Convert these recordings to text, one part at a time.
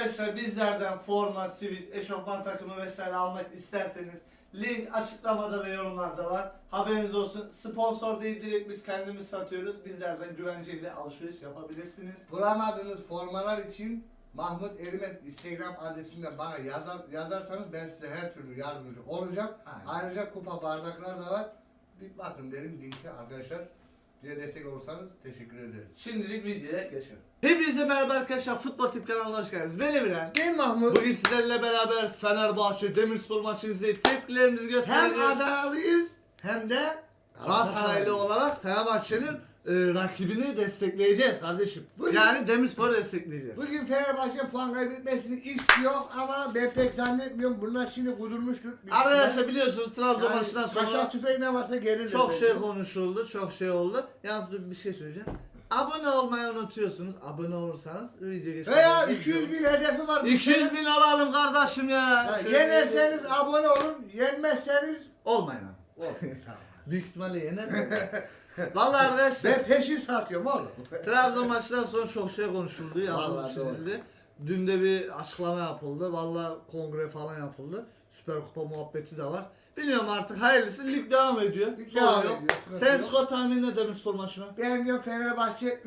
Arkadaşlar bizlerden forma, sivit, eşofman takımı vesaire almak isterseniz link açıklamada ve yorumlarda var. Haberiniz olsun. Sponsor değil direkt biz kendimiz satıyoruz. Bizlerden güvenceyle alışveriş yapabilirsiniz. Bulamadığınız formalar için Mahmut Erimez Instagram adresinden bana yazar, yazarsanız ben size her türlü yardımcı olacağım. Aynen. Ayrıca kupa bardaklar da var. Bir bakın derim linki arkadaşlar. Bize destek olursanız teşekkür ederiz. Şimdilik videoya geçelim. Hepinize merhaba arkadaşlar. Futbol Tip kanalına hoş geldiniz. Ben Emirhan. Mi Mahmut? Bugün sizlerle beraber Fenerbahçe Demirspor maçı izleyip tepkilerimizi Hem göstereceğiz. Adanalıyız hem de Galatasaraylı olarak Fenerbahçe'nin e, rakibini destekleyeceğiz kardeşim. Bugün- Yani Demirspor'u destekleyeceğiz. Bugün Fenerbahçe puan kaybetmesini istiyor ama ben pek zannetmiyorum. Bunlar şimdi kudurmuştur. Arkadaşlar biliyorsunuz Trabzon Yani maçından sonra Aşağı tüfeği ne varsa gelir. çok şey konuşuldu, çok şey oldu. Yalnız bir şey söyleyeceğim. Abone olmayı unutuyorsunuz. Abone olursanız video geçmez. Veya 200 bin hedefi var. 200 bin alalım kardeşim ya. Ha, Şöyle- yenerseniz abone olun, yenmezseniz olmayın abi. ol. Tamam. Büyük ihtimalle yener. Vallahi arkadaşlar ben peşin satıyorum oğlum. Trabzon maçından sonra çok şey konuşuldu, yazıldı, Vallahi doğru. çizildi. Dün de bir açıklama yapıldı. Vallahi kongre falan yapıldı. Süper Kupa muhabbeti de var. Bilmiyorum artık hayırlısı lig devam ediyor. Lig Sorun devam yok. ediyor, sıkıntı Sen yok. skor tahmini ne Demirspor maçına? Ben diyorum Fenerbahçe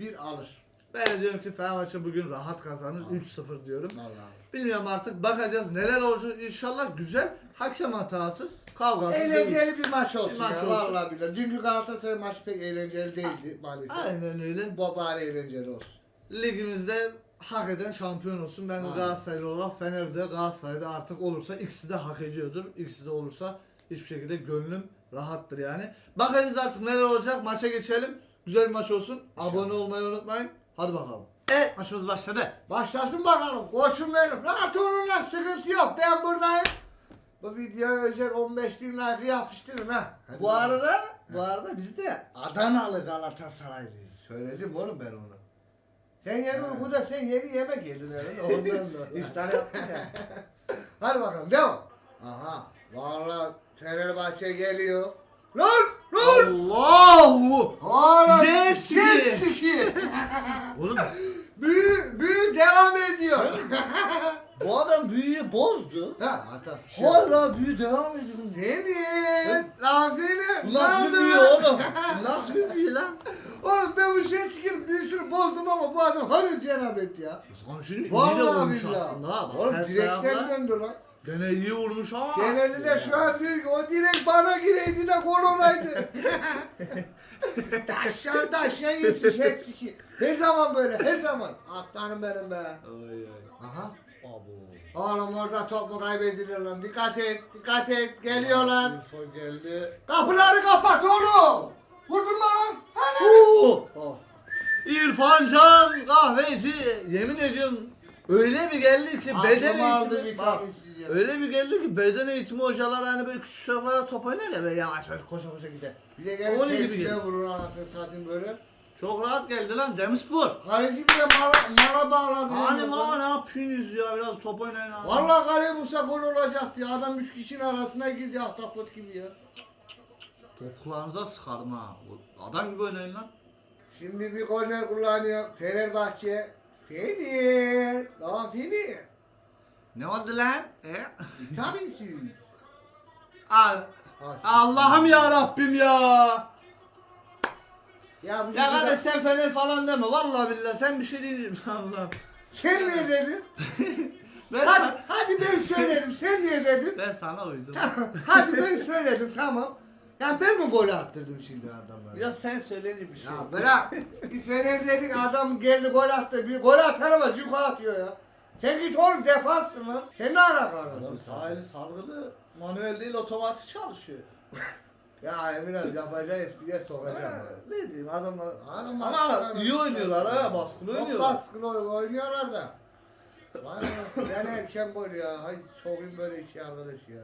3-1 alır. Ben de diyorum ki Fenerbahçe bugün rahat kazanır. Vallahi. 3-0 diyorum. Vallahi. Bilmiyorum artık bakacağız neler olacak. İnşallah güzel. Hakem hatasız. Kavgasız. dövüş. Eğlenceli bir maç olsun Bir maç ya. olsun. Vallahi billahi. Dünkü Galatasaray maçı pek eğlenceli değildi maalesef. Aynen öyle. Bu bari eğlenceli olsun. Ligimizde hak eden şampiyon olsun. Ben Aynen. Galatasaraylı olarak Fener'de Galatasaray'da artık olursa ikisi de hak ediyordur. İkisi de olursa hiçbir şekilde gönlüm rahattır yani. Bakarız artık neler olacak. Maça geçelim. Güzel bir maç olsun. Abone olmayı unutmayın. Hadi bakalım. Evet maçımız başladı. Başlasın bakalım. Koçum benim. Rahat olun lan sıkıntı yok. Ben buradayım. Bu videoya özel 15 bin like yapıştırın ha. Hadi Bu bakalım. arada bu arada biz de Adanalı Galatasaraylıyız. Söyledim oğlum ben onu. Sen yeni uykuda sen yeni yemek yedin herhalde ondan da. İftar yaptık ya. Hadi bakalım devam. Aha. Vallahi Fenerbahçe geliyor. Lan! Lan! Allahu! Hala Jet ski. jet ski. Oğlum büyü, büyü devam ediyor. bu adam büyüyü bozdu. ha bir şey. Hala büyü devam ediyor. Senin lafını Bu nasıl bir büyü oğlum? Bu nasıl bir büyü lan? Oğlum ben bu jet ski'nin büyüsünü bozdum ama bu adam hani cenabet ya. Sana şimdi iyi de billahi. aslında ha. Bak, Oğlum ters direkten ayakla. döndü lan. Gene iyi vurmuş ama. Fenerliler şu an diyor ki o direkt bana gireydi de gol olaydı. taşyan yesin jet ski. Her zaman böyle her zaman. Aslanım benim be. Ay ay. Aha. Abo. Oğlum orada top mu kaybedilir lan? Dikkat et, dikkat et. Geliyorlar. Info geldi. Kapıları kapat oğlum. Vurdurma lan. Oh. İrfan Can kahveci. Yemin ediyorum öyle bir geldi ki beden Aklımı aldı eğitimi. Bak, vitaminsiz ya. öyle bir geldi ki beden eğitimi hocalar hani böyle küçük çocuklara top oynar ya böyle yavaş yavaş koşa koşa gider. Bir de gelip Onun gibi tepsine geliyor. vurur anasını satayım böyle. Çok rahat geldi lan Demirspor. Kaleci bile mala, mala bağladı. Hani lan burada. ne yapıyorsunuz ya biraz top oynayın abi. Vallahi kaleye vursa gol olacaktı ya. Adam üç kişinin arasına girdi ahtapot gibi ya. Top kulağınıza sıkarım ha. Adam gibi oynayın lan. Şimdi bir korner kullanıyor. Fenerbahçe. Fener. Daha Fener. Ne oldu lan? E? Al. Ah, Allah'ım ya Rabbim ya. Ya, bu Ya çocuklar- kardeş sen Fener falan deme. Vallahi billahi sen bir şey değil. Allah. Sen niye dedin? Ben, Hadi, sana, hadi ben söyledim. Sen niye dedin? ben sana uydum. hadi ben söyledim tamam. Ya ben mi golü attırdım şimdi adamlara? ya sen söyleyince bir şey. Ya bırak. bir Fener dedik adam geldi gol attı. Bir gol atar ama cüko atıyor ya. Sen git oğlum defansın lan. Sen ne alaka Adam arasın? sahili sargılı manuel değil otomatik çalışıyor. Ya Emin yapacağı espriye sokacağım. Ha, ya. ne diyeyim adamlar. Adam Ama iyi oynuyorlar ha baskılı Çok oynuyorlar. baskılı oy- oynuyorlar da. Yani erken gol ya. Hay sokayım böyle işi arkadaş ya.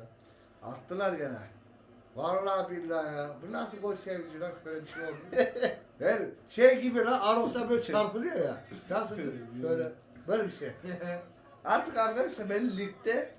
Attılar gene. Vallahi billahi ya. Bu nasıl gol sevinci lan şöyle bir şey oldu. Ben şey gibi lan Arok'ta böyle çarpılıyor ya. Nasıl böyle böyle bir şey. Artık arkadaşlar ben ligde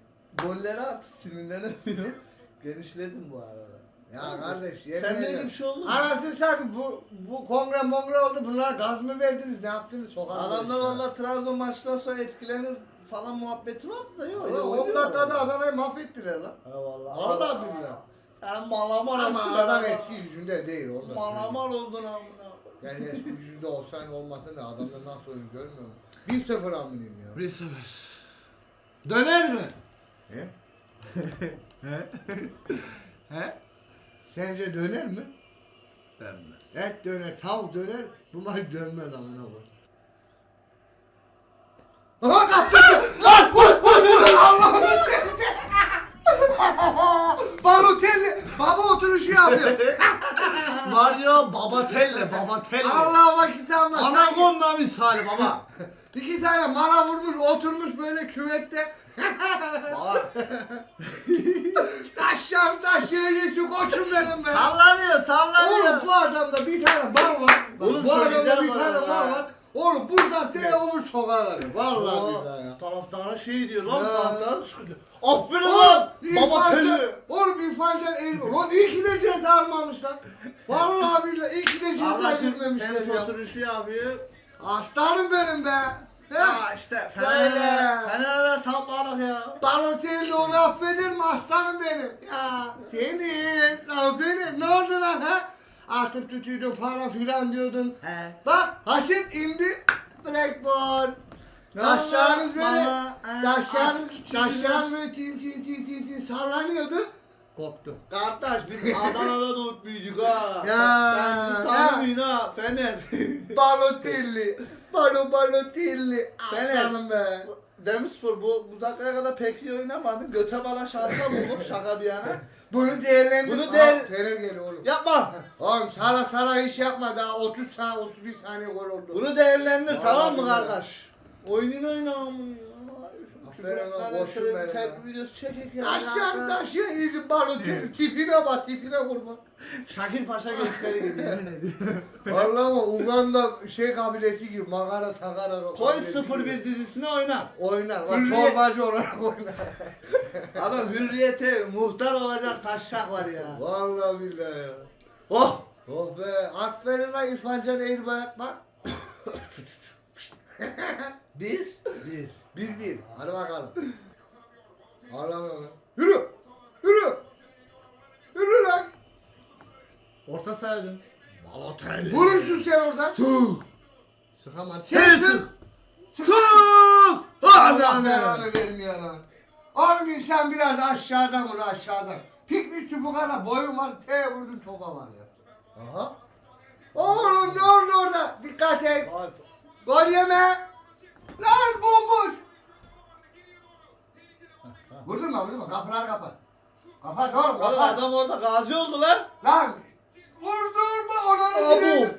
golleri artık sinirlenemiyorum. Genişledim bu arada. Ya kardeş yemin Sende öyle ederim. bir şey oldu mu? Anasını satayım bu, bu kongre mongre oldu. Bunlar gaz mı verdiniz? Ne yaptınız? Sokak Adamlar valla Trabzon maçtan sonra etkilenir falan muhabbeti vardı da yok. öyle 10 oynuyor. dakikada Adana'yı mahvettiler lan. Eyvallah. Allah billah. Sen malamal Ama oldun adam ya. eski gücünde değil. Da söyleyeyim. Malamal oldun amına. Yani eski gücünde olsan olmasa ne adamlar nasıl oyun görmüyor musun? 1-0 aminim ya. 1-0. Döner mi? He? He? He? Sence döner mi? Dönmez. Et döner, tavuk döner, bu maç dönmez amına koy. Aha kaptı! Lan vur vur vur! Allah'ını seversen! Balotelli baba oturuşu yapıyor. Mario Babatelli, Babatelli. Allah vakit alma. Sanki Anakonda misali baba. iki tane mala vurmuş oturmuş böyle küvette. baba. Taşlar taşıyor yeşil koçum benim be. Sallanıyor, sallanıyor. Oğlum bu adamda bir tane mal var. Oğlum bu çok adamda güzel bir var tane mal ha. var. Oğlum buradan te öbür sokağa varıyor. Vallahi billahi ya. Taraftara şey diyor lan, Ya. taraftara çıkıyor. Aferin Oğlum lan, İrfan Babatelli. Can, oğlum İrfan Can eğil. Lan iyi ki de ceza almamışlar. Vallahi billahi iyi ki de ceza Kardeşim girmemişler senin ya. oturuşu yapıyor. Aslanım benim be. He? Ya işte Böyle. Fener'e, Fener'e sapladık ya. Balotelli onu affeder mi aslanım benim? Ya lan Fener ne oldu lan ha? Atıp tutuyordun falan filan diyordun. He. Bak Haşim indi Blackboard. Taşlarınız böyle, Bana, artık küçüldünüz. taşlarınız böyle tin tin tin tin tin sallanıyordu. Koptu. Kardeş biz Adana'da doğup büyüdük ha. Ya, Sen bizi ya. tanımıyorsun ha Fener. Balotelli. Balo Balotelli. Fener. Aslanım be. Demirspor bu, bu dakikaya kadar pek iyi oynamadın. Göte bala şansa bulduk şaka bir yana. Bunu değerlendir. Bunu değer- Fener geliyor oğlum. Yapma. Oğlum sana sana iş yapma daha 30 saniye 31 saniye gol oldu. Bunu değerlendir Vallahi tamam mı billahi. kardeş? Oyunun oynamını ya. Boşum bir benim tek ya. videosu çekek ya. Aşağı taşıyor iyice Balotelli tipine bak tipine vurma. Şakir Paşa gençleri gibi yemin ediyorum. Vallahi ama Uganda şey kabilesi gibi makara takara Koy kabilesi gibi. 01 dizisine oyna. Oynar. Bak Hürriyet- torbacı olarak oynar. Adam hürriyete muhtar olacak taşşak var ya. Vallahi billahi ya. Oh! Oh be. Aferin lan İrfan Can Eğirbayat bak. Bir. Bir. Bir bir. Hadi bakalım. Allah'ım Allah. Yürü. Yürü. Yürü lan. Orta saha dön. Balotelli. Vurursun sen oradan. Sık. Sıkamam. Sen Sen sık. sık. Sık. Allah belanı vermiyor lan. Oğlum insan biraz aşağıdan vur aşağıdan. Piknik kadar boyun var. T vurdun topa var ya. Aha. Oğlum ne oldu orada? Dikkat et. Gol yeme. Lan bomboş. Vurdun mu vurdun mu? Kapıları kapat. Kapat oğlum Oğlum kapat. adam orada gazi oldu lan. Lan. Vurdurma Abo. direğini.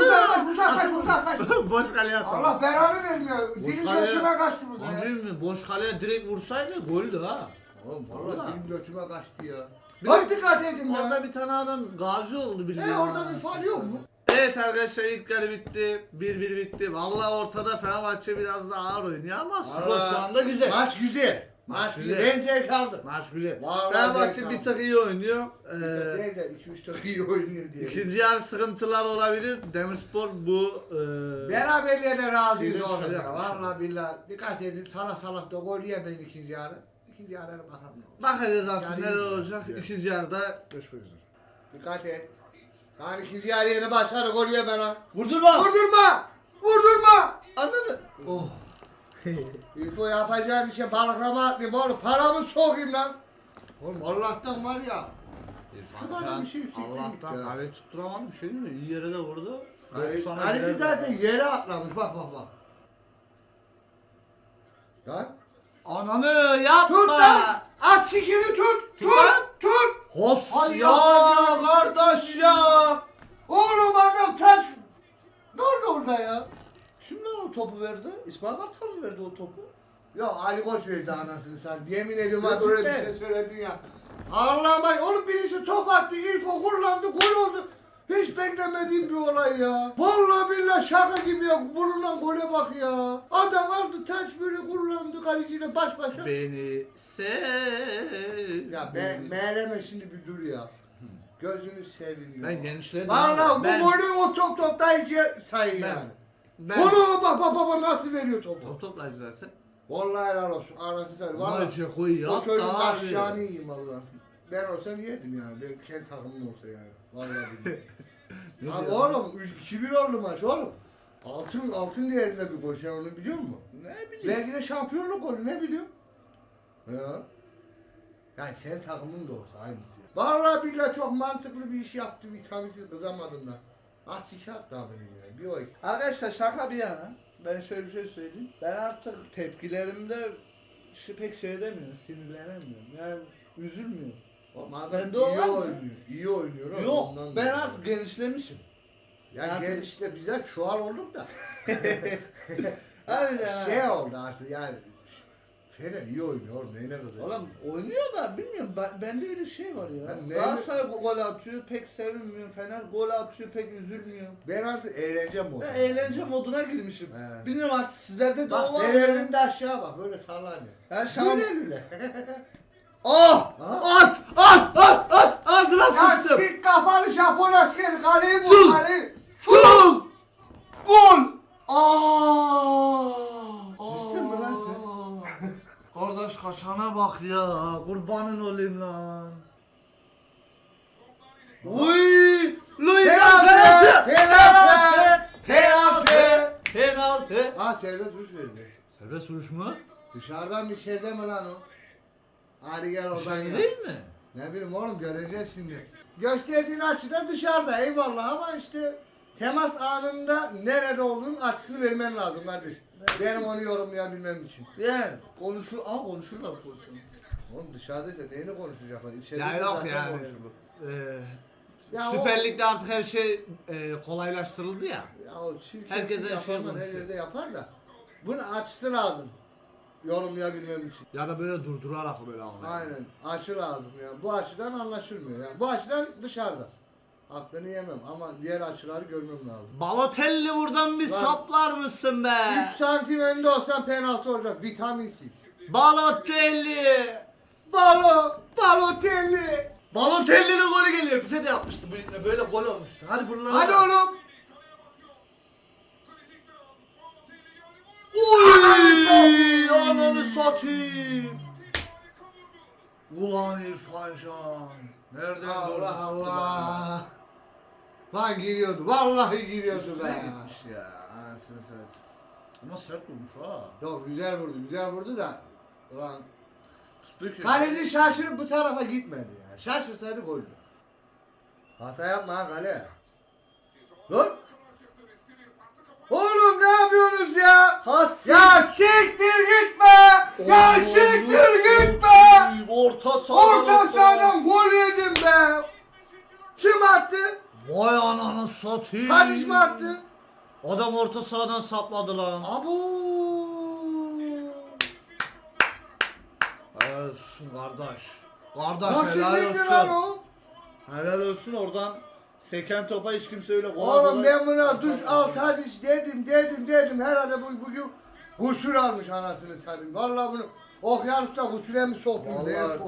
Uzaklaş uzaklaş uzaklaş. Boş kaleye atar. Allah belanı vermiyor. Dilim kaleye- götüme kaçtı burada ya. Mı? Boş kaleye direkt vursaydı goldü ha. Oğlum Vallahi. valla dilim götüme kaçtı ya. Bir dikkat edin ya. Orada bir tane adam gazi oldu bildiğin. E orada bir faal yok mu? Evet arkadaşlar ilk yarı bitti. 1-1 bitti. Vallahi ortada Fenerbahçe biraz daha ağır oynuyor ama skor şu anda güzel. Maç güzel. Maç güzel. Ben zevk aldım. Maç güzel. Vallahi Fenerbahçe bir tık iyi oynuyor. Ee, Değil de 2-3 dakika iyi oynuyor diye. ikinci yarı sıkıntılar olabilir. Demirspor bu e, Beraberliğe de razıyız Zirve oğlum ya. Valla billah. Dikkat edin. Salak salak da gol yemeyin ikinci yarı. İkinci yarı bakalım bakacağız artık Yani neler olacak. İkinci yarıda görüşmek üzere. Dikkat et. Sen ikinci yarı yeni başladı gol yeme lan. Vurdurma. Vurdurma! Vurdurma! Anladın Oh. İlfo yapacağın işe balıklama atlayayım oğlum. Paramı sokayım lan. Oğlum Allah'tan var ya. Şuradan bir şey yüksekten gitti Allah'tan ya. kale tutturamadım bir şey değil mi? İyi yere de vurdu. Ali, zaten yere atlamış bak bak bak. Lan. Ananı yapma. Tut lan. At sikini tut. Tut. lan. Tut. Hos Ay ya kardeş ya. Oğlum adam taş. Ne oldu orada ya? Kim lan o topu verdi? İsmail Kartal mı verdi o topu? Ya Ali Koç verdi anasını sen. Yemin ediyorum Ya ha böyle bir cidden. şey söyledin ya. Allah'ım ay oğlum birisi top attı. İlfo kullandı gol oldu. Hiç beklemediğim bir olay ya. Vallahi billahi şaka gibi ya. Bulunan gole bak ya. Adam aldı taç böyle kullandı kaleciyle baş başa. Beni sev. Ya me meğleme şimdi bir dur ya. Gözünü seveyim ya. Ben gençlerim. Valla bu ben, golü o top toptan içe sayın Ben- yani. Ben, Onu bak bak bak nasıl veriyor topu. Top toplar zaten. Vallahi helal olsun. Anası sen. Valla Valla Ceko'yu o yaptı çocuğun abi. aşağını yiyeyim valla. Ben olsam yedim yani. Ben kendi takımım olsa yani. Vallahi billahi. Ne Abi diyorsun? oğlum 2-1 oldu maç oğlum. Altın altın değerinde bir gol sen onu biliyor musun? Ne bileyim. Belki de şampiyonluk golü ne biliyorum? Ya. Yani kendi takımın da olsa aynısı. Vallahi billahi çok mantıklı bir iş yaptı. Vitaminsiz kızamadım da. Sike attı abi benim ya. Bir o eksik. Arkadaşlar şaka bir yana. Ben şöyle bir şey söyleyeyim. Ben artık tepkilerimde şey, pek şey demiyorum. Sinirlenemiyorum. Yani üzülmüyorum. Bazen Sende iyi o mı? oynuyor. İyi oynuyor. Yok ondan ben dolayı. artık genişlemişim. Ya artık- gel işte bize çuval olduk da. Öyle ya. şey oldu artık yani. Fener iyi oynuyor oğlum neyine kızıyor. Oğlum oynuyor da bilmiyorum ben, bende öyle şey var ya. Ben ne- Galatasaray go- gol atıyor pek sevinmiyor. Fener gol atıyor pek üzülmüyor. Ben artık eğlence modu. Ben eğlence moduna girmişim. He. Bilmiyorum artık sizlerde de Bak o var mı? Fener'in de aşağı bak böyle sallanıyor. Ya şam... Lüle. Ah! Aha. At! At! At! At! Ağzına Ya sıçtım! sik kafanı Japon askeri kaleyi vur kaleyi. Sul! Gol! Aaa. Sıçtın mı lan sen? Kardeş kaçana bak ya. Kurbanın olayım lan. Uy! Luis Penaltı! Penaltı! Penaltı! Penaltı! Aa serbest vuruş verdi. Serbest vuruş mu? Dışarıdan içeride mi lan o? Hadi gel oradan Dışarı ya. değil mi? Ne bileyim oğlum göreceğiz şimdi. Gösterdiğin açıda dışarıda eyvallah ama işte temas anında nerede olduğunun açısını vermen lazım kardeş. Benim onu yorumlayabilmem için. Yani konuşur ama konuşurlar pozisyonu. Oğlum dışarıdaysa neyini konuşacaklar? İçeride Ya yok zaten yani. konuşulur. Ee, Ya Süper o- Lig'de artık her şey e, kolaylaştırıldı ya. Ya o çirkef Herkes her şeyi yapanlar her konuşuyor. yerde yapar da. Bunun açısı lazım. Yorumlayabilmem için. Ya da böyle durdurarak böyle ama. Aynen. Açı lazım ya. Bu açıdan anlaşılmıyor. Yani bu açıdan dışarıda. Hakkını yemem ama diğer açıları görmem lazım. Balotelli buradan bir Lan. saplar mısın be? 3 santim önde olsan penaltı olacak. Vitaminsin. Balotelli. Balo! Balotelli! Balotelli'nin golü geliyor. Bize de yapmıştı bu. Böyle gol olmuştu. Hadi buralara. Hadi oğlum! Uy! Ananı satayım. Ulan İrfan Can. Nereden Allah? Allah! Lan giriyordu. Vallahi giriyordu Üstüne be. gitmiş ya. Anasını satayım. Ama sert vurmuş ha. Yok güzel vurdu. Güzel vurdu da. Ulan Tuttu ki. Kaleci şaşırıp bu tarafa gitmedi ya. Şaşırsaydı goldü. Hata yapma ha kale. Dur. Oğlum ne yapıyorsunuz ya? Has. Ya siktir gitme! Ya siktir gitme! Orta sahadan. Orta sahadan gol yedim be! Kim attı? Vay ananı satayım. Tadiş mi attı? Adam orta sahadan sapladı lan. Abu. Helal olsun kardeş. Kardeş Nasıl helal lan olsun. o? Helal olsun oradan seken topa hiç kimse öyle kolay Oğlum kolay- ben buna duş al Tadiş dedim dedim dedim herhalde bu bugün gusül almış anasını satayım. Vallahi bunu okyanusta gusüle mi soktum? neye Vallahi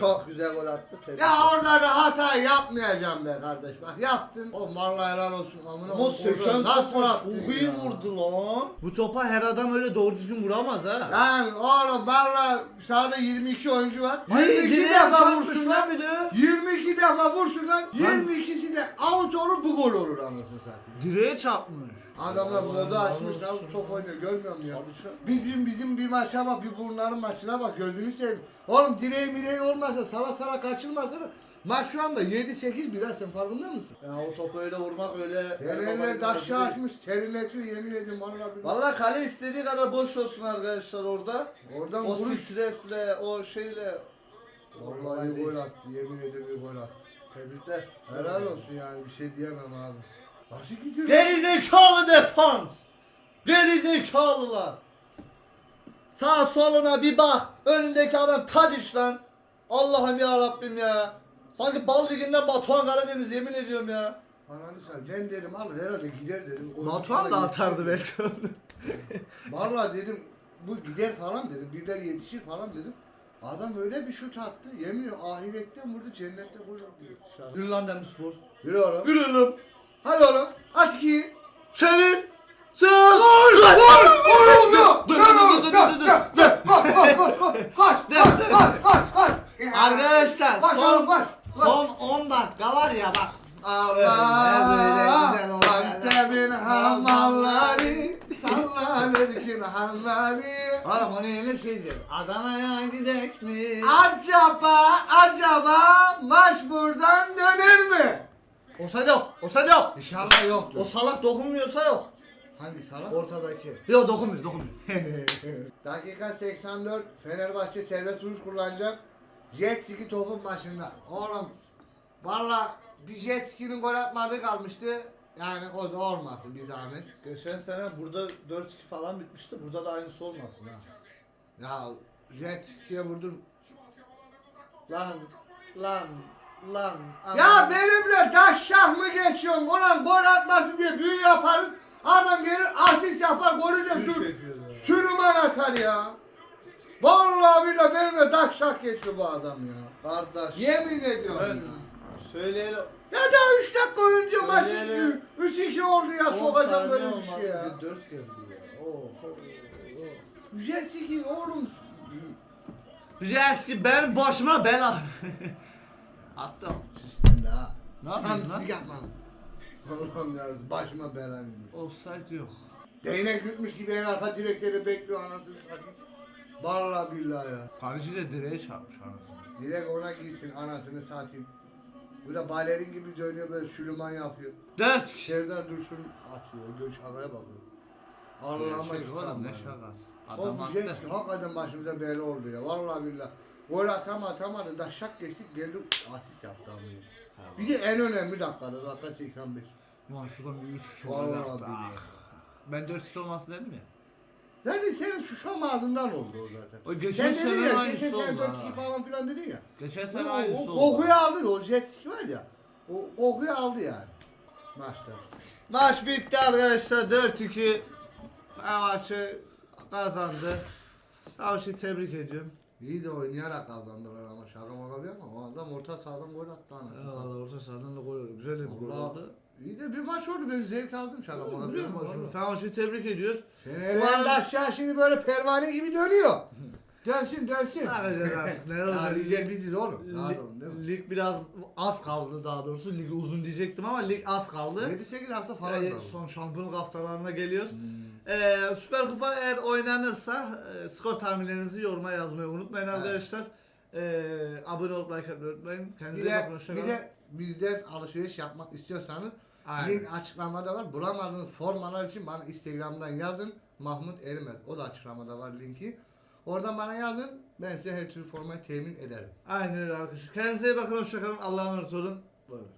çok güzel gol attı. Tebrik Ya ederim. orada da hata yapmayacağım be kardeş. Bak yaptın. O vallahi helal olsun. Amına Ama koyayım, orada nasıl topa attın çok iyi ya? vurdu lan. Bu topa her adam öyle doğru düzgün vuramaz ha. Lan oğlum valla sahada 22 oyuncu var. Ay, 22 direğe defa çarpmış vursunlar. lan bir de. 22 defa vursunlar. 22'si de out olur bu gol olur anasını satayım. Direğe çarpmış. Adamlar modu helal açmış olsun. nasıl top oynuyor görmüyor musun ya? Tabii canım. Bizim bizim bir maça bak bir bunların maçına bak gözünü seveyim. Oğlum direği mireği olmasa sala sala kaçırmasın. Maç şu anda 7-8 biraz sen farkında mısın? Ya o topu öyle vurmak öyle. Fenerler taşı açmış serinletiyor yemin ediyorum vallahi billahi. Valla kale istediği kadar boş olsun arkadaşlar orada. Oradan O vuruş. stresle, o şeyle. Vallahi gol attı yemin ediyorum gol attı. Tebrikler. Helal olsun yani bir şey diyemem abi. Nasıl gidiyor? Geri zekalı defans. Geri zekalılar. Sağ soluna bir bak. Önündeki adam Tadiç lan. Allah'ım ya Rabbim ya. Sanki bal liginden Batuhan Karadeniz yemin ediyorum ya. Ananı sen ben dedim alır herhalde gider dedim. O Batuhan da atardı yetişir belki onu. dedim. Vallahi dedim bu gider falan dedim. Birileri yetişir falan dedim. Adam öyle bir şut attı. Yemin ediyorum ahiretten vurdu cennette oldu. Yürü lan. Yürü oğlum. Yürü oğlum. Hadi oğlum. At ikiyi. Çevir. Sık. Gol! Gol oldu! Dur, Gol dur, oldu! dur, dur, dur, Gel, dur. gel, Koş koş koş koş! Koş koş koş koş! Arkadaşlar Koş oğlum son, koş! koş. son 10 dakika var ya bak. Allah. Antep'in hamalları sallanırken halları Oğlum onu yine şey diyor. Adana'ya gidek mi? Acaba acaba maç buradan döner mi? Olsa yok. Olsa yok. İnşallah yoktur. O salak dokunmuyorsa yok. Hangi salak? Ortadaki. Yok dokunmuyor dokunmuyor. Dakika 84 Fenerbahçe serbest vuruş kullanacak. Jet ski topun başında. Oğlum valla bir jet ski'nin gol atmadığı kalmıştı. Yani o da olmasın bir zahmet. Geçen sene burada 4-2 falan bitmişti. Burada da aynısı olmasın ha. Ya jet ski'ye vurdum. Lan lan lan. Ya benimle daşşah mı geçiyorsun? Ulan gol atmasın diye büyü yaparız. Adam gelir asist yapar golü de dur. Süleyman atar ya. Vallahi billahi benimle daşşah geçiyor bu adam ya. Kardeş. Yemin ediyorum Ben ya. söyleyelim. Ya daha 3 dakika önce maç Söyleyelim. 3-2 oldu ya 10 sokacağım böyle bir şey ya. bir 4 geldi ya. Oo, oo, oo. Jet ski oğlum. Jeski ben başıma bela. Attım. De ha. Ne Tam yapıyorsun lan? yapmadım. Allah'ım yarabbim başıma bela girmiş. Offside yok. Değnek yutmuş gibi en arka direkleri bekliyor anasını satayım. Vallahi billahi ya. Kaleci de direğe çarpmış anasını. Direkt ona gitsin anasını satayım. Böyle balerin gibi dönüyor böyle Süleyman yapıyor. 4 kişi. Serdar Dursun atıyor. Göç havaya bakıyor. Allah'ıma Gerçek oğlum ne şakası. Adam bu attı. hakikaten başımıza bela oldu ya. Vallahi billahi. Gol atama atamadı da şak geçtik geldi asist yaptı amına. Bir de en önemli dakikada dakika 85. Ulan şuradan bir 3 çok Vallahi gol attı. billahi. Ah. Ben 4-2 olması dedim ya. Zaten senin şu şam ağzından oldu o zaten. O geçen Sen dedin sene ya aynısı geçen sene oldu 4-2 ha. falan filan dedin ya. Geçen O, sene o, aynısı o oldu. kokuyu aldı o jet ski var ya. O kokuyu aldı yani. Maçta. Maç bitti arkadaşlar 4-2. Fenerbahçe kazandı. Fenerbahçe'yi tebrik ediyorum. İyi de oynayarak kazandılar ama şaka maka bir ama o adam orta sahadan gol attı anasını satayım. orta sahadan da gol oldu. Güzel de bir gol Allah. oldu. İyi de bir maç oldu ben zevk aldım şaka maka bir Güzel ama. maç oldu. Fenerbahçe'yi tebrik ediyoruz. Fener'in arada- aşağı şimdi böyle pervane gibi dönüyor. Dönsün dönsün. Ne yapacağız artık? Neler Ya olacak? lider biziz oğlum. Rahat olun değil mi? Lig biraz az kaldı daha doğrusu. Lig uzun diyecektim ama lig az kaldı. 7-8 hafta falan Yani kaldı. son şampiyonluk haftalarına geliyoruz. Hmm. Ee, Süper Kupa eğer oynanırsa e, skor tahminlerinizi yoruma yazmayı unutmayın arkadaşlar. Ee, abone olup like atmayı unutmayın. Bir Kendinize iyi de, bakın. hoşça bir kalın. de bizden alışveriş yapmak istiyorsanız Aynen. link açıklamada var. Bulamadığınız formalar için bana Instagram'dan yazın. Mahmut Erimez. O da açıklamada var linki. Oradan bana yazın. Ben size her türlü formayı temin ederim. Aynen öyle arkadaşlar. Kendinize iyi bakın. Hoşçakalın. Allah'a emanet olun. Buyurun.